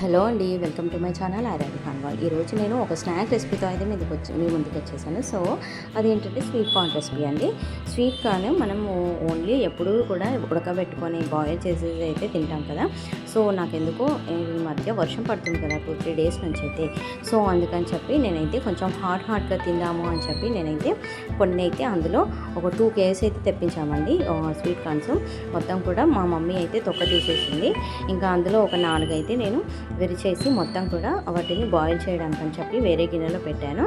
Hello అండి welcome to my channel ఆర్యాడి హన్వాల్ ఈరోజు నేను ఒక స్నాక్ రెసిపీతో అయితే మీదకి వచ్చి మీ ముందుకు వచ్చేసాను సో అదేంటంటే స్వీట్ కార్న్ రెసిపీ అండి. స్వీట్ కార్న్ మనము ఓన్లీ ఎప్పుడూ కూడా ఉడకబెట్టుకొని బాయిల్ చేసేది అయితే తింటాం కదా. సో నాకెందుకో ఈ మధ్య వర్షం పడుతుంది కదా టూ త్రీ డేస్ నుంచి అయితే సో అందుకని చెప్పి నేనైతే కొంచెం హాట్ హాట్గా తిందాము అని చెప్పి నేనైతే కొన్ని అయితే అందులో ఒక టూ కేజీస్ అయితే తెప్పించామండి స్వీట్ కార్న్స్. మొత్తం కూడా మా మమ్మీ అయితే తొక్క తీసేసింది. ఇంకా అందులో ఒక నాలుగు అయితే నేను విరిచేసి మొత్తం కూడా వాటిని బాయిల్ చేయడానికి అని చెప్పి వేరే గిన్నెలో పెట్టాను.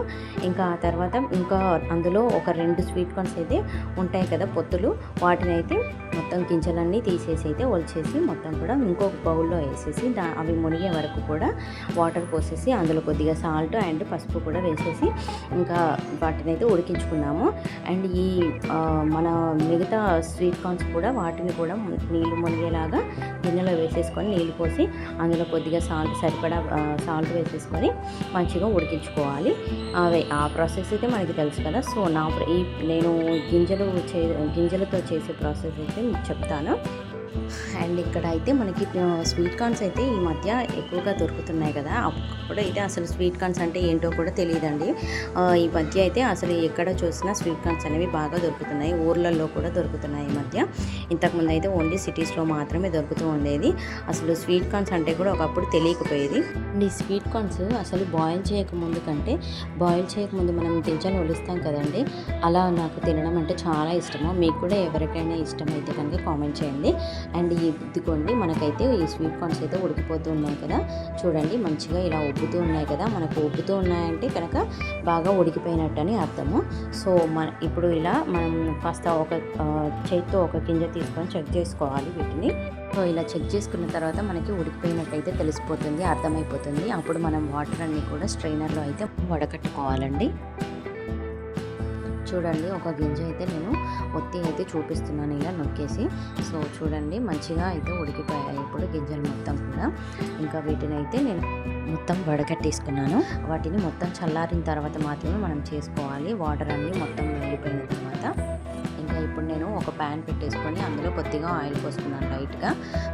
ఇంకా ఆ తర్వాత ఇంకా అందులో ఒక రెండు స్వీట్ కార్న్స్ అయితే ఉంటాయి కదా పొత్తులు. వాటినైతే మొత్తం గింజలన్నీ తీసేసి అయితే ఒలిచేసి మొత్తం కూడా ఇంకొక బౌల్లో వేసేసి దా అవి మునిగే వరకు కూడా వాటర్ పోసేసి అందులో కొద్దిగా సాల్ట్ అండ్ పసుపు కూడా వేసేసి ఇంకా వాటిని అయితే ఉడికించుకున్నాము. అండ్ ఈ మన మిగతా స్వీట్ కార్న్స్ కూడా వాటిని కూడా నీళ్ళు మునిగేలాగా గిన్నెలో వేసేసుకొని నీళ్ళు పోసి అందులో కొద్దిగా సాల్ట్ సరిపడా సాల్ట్ వేసేసుకొని మంచిగా ఉడికించుకోవాలి. అవి ఆ ప్రాసెస్ అయితే మనకి తెలుసు కదా. సో నా ఈ నేను గింజలు చే గింజలతో చేసే ప్రాసెస్ అయితే చెప్తాను. అండ్ ఇక్కడ అయితే మనకి స్వీట్ కార్న్స్ అయితే ఈ మధ్య ఎక్కువగా దొరుకుతున్నాయి కదా. అప్పుడు అయితే అసలు స్వీట్ కార్న్స్ అంటే ఏంటో కూడా తెలియదండి. ఈ మధ్య అయితే అసలు ఎక్కడ చూసినా స్వీట్ కార్న్స్ అనేవి బాగా దొరుకుతున్నాయి. ఊర్లలో కూడా దొరుకుతున్నాయి ఈ మధ్య. ఇంతకుముందు అయితే ఓన్లీ సిటీస్లో మాత్రమే దొరుకుతూ ఉండేది. అసలు స్వీట్ కార్న్స్ అంటే కూడా ఒకప్పుడు తెలియకపోయేది. అండ్ ఈ స్వీట్ కార్న్స్ అసలు బాయిల్ చేయకముందు కంటే బాయిల్ చేయకముందు మనం గింజలు ఒలుస్తాం కదండి. అలా నాకు తినడం అంటే చాలా ఇష్టము. మీకు కూడా ఎవరికైనా ఇష్టం అయితే కనుక కామెంట్ చేయండి. అండ్ ఈ ఇదిగోండి మనకైతే ఈ స్వీట్ కార్న్స్ అయితే ఉడికిపోతూ ఉన్నాయి కదా. చూడండి మంచిగా ఇలా ఉబ్బుతూ ఉన్నాయి కదా. మనకు ఉబ్బుతూ ఉన్నాయంటే కనుక బాగా ఉడికిపోయినట్టు అని అర్థము. సో మన ఇప్పుడు ఇలా మనం కాస్త ఒక చేతితో ఒక గింజ తీసుకొని చెక్ చేసుకోవాలి వీటిని. సో ఇలా చెక్ చేసుకున్న తర్వాత మనకి ఉడికిపోయినట్టయితే తెలిసిపోతుంది అర్థమైపోతుంది. అప్పుడు మనం వాటర్ అన్ని కూడా స్ట్రైనర్లో అయితే వడకట్టుకోవాలండి. చూడండి ఒక గింజ అయితే నేను ఒత్తి అయితే చూపిస్తున్నాను ఇలా నొక్కేసి. సో చూడండి మంచిగా అయితే ఉడికిపోయాయి ఇప్పుడు గింజలు మొత్తం కూడా. ఇంకా వీటిని అయితే నేను మొత్తం వడకట్టేసుకున్నాను. వాటిని మొత్తం చల్లారిన తర్వాత మాత్రమే మనం చేసుకోవాలి. వాటర్ అన్నీ మొత్తం వెళ్ళిపోయిన తర్వాత. ఇప్పుడు నేను ఒక ప్యాన్ పెట్టేసుకొని అందులో కొద్దిగా ఆయిల్ పోసుకున్నాను లైట్గా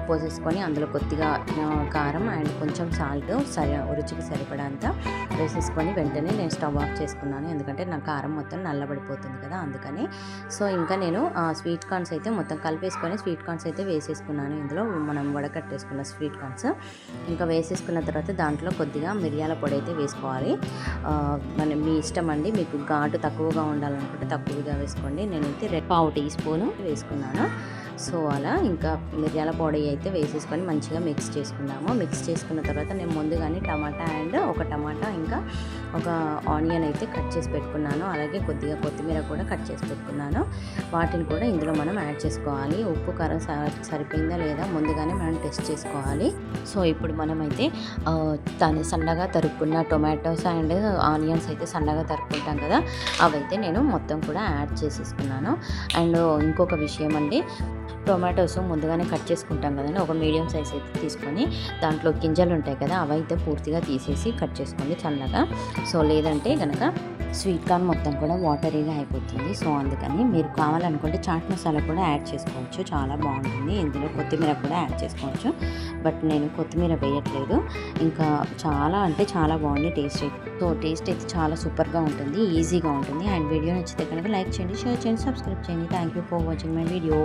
పోసేసుకొని అందులో కొద్దిగా కారం అండ్ కొంచెం సాల్ట్ సరి రుచికి సరిపడంత వేసేసుకొని వెంటనే నేను స్టవ్ ఆఫ్ చేసుకున్నాను. ఎందుకంటే నా కారం మొత్తం నల్లబడిపోతుంది కదా అందుకని. సో ఇంకా నేను ఆ, స్వీట్ కార్న్స్ అయితే మొత్తం కలిపేసుకొని స్వీట్ కార్న్స్ అయితే వేసేసుకున్నాను. ఇందులో మనం వడకట్టేసుకున్న స్వీట్ కార్న్స్ ఇంకా వేసేసుకున్న తర్వాత దాంట్లో కొద్దిగా మిరియాల పొడి అయితే వేసుకోవాలి. మన మీ ఇష్టం అండి. మీకు ఘాటు తక్కువగా ఉండాలనుకుంటే తక్కువగా వేసుకోండి. నేనైతే రెడ్ పావు టీ స్పూను వేసుకున్నాను. సో అలా ఇంకా మిరియాల పొడి అయితే వేసేసుకొని మంచిగా మిక్స్ చేసుకున్నాము మిక్స్ చేసుకున్న తర్వాత నేను ముందుగానే టమాటా అండ్ ఒక టమాటా ఇంకా ఒక ఆనియన్ అయితే కట్ చేసి పెట్టుకున్నాను. అలాగే కొద్దిగా కొత్తిమీర కూడా కట్ చేసి పెట్టుకున్నాను. వాటిని కూడా ఇందులో మనం యాడ్ చేసుకోవాలి. ఉప్పు కారం సరిపోయిందా లేదా ముందుగానే మనం టెస్ట్ చేసుకోవాలి. సో ఇప్పుడు మనమైతే దాన్ని సన్నగా తరుక్కున్న టొమాటోస్ అండ్ ఆనియన్స్ అయితే సన్నగా తరుక్కుంటాం కదా అవైతే నేను మొత్తం కూడా యాడ్ చేసేసుకున్నాను. అండ్ ఇంకొక విషయం అండి టొమాటోస్ ముందుగానే కట్ చేసుకుంటాం కదండి. ఒక మీడియం సైజ్ అయితే తీసుకొని దాంట్లో గింజలు ఉంటాయి కదా అవైతే పూర్తిగా తీసేసి కట్ చేసుకోండి చల్లగా. సో లేదంటే కనుక స్వీట్ కార్న్ మొత్తం కూడా వాటరీగా అయిపోతుంది. సో అందుకని మీరు కావాలనుకుంటే చాట్ మసాలా కూడా యాడ్ చేసుకోవచ్చు. చాలా బాగుంటుంది. ఇందులో కొత్తిమీర కూడా యాడ్ చేసుకోవచ్చు. బట్ నేను కొత్తిమీర వేయట్లేదు. ఇంకా చాలా అంటే చాలా బాగుంది టేస్ట్ సో టేస్ట్ అయితే చాలా సూపర్గా ఉంటుంది. ఈజీగా ఉంటుంది. అండ్ వీడియో నచ్చితే కనుక లైక్ చేయండి షేర్ చేయండి సబ్స్క్రైబ్ చేయండి. Thank you for watching my video.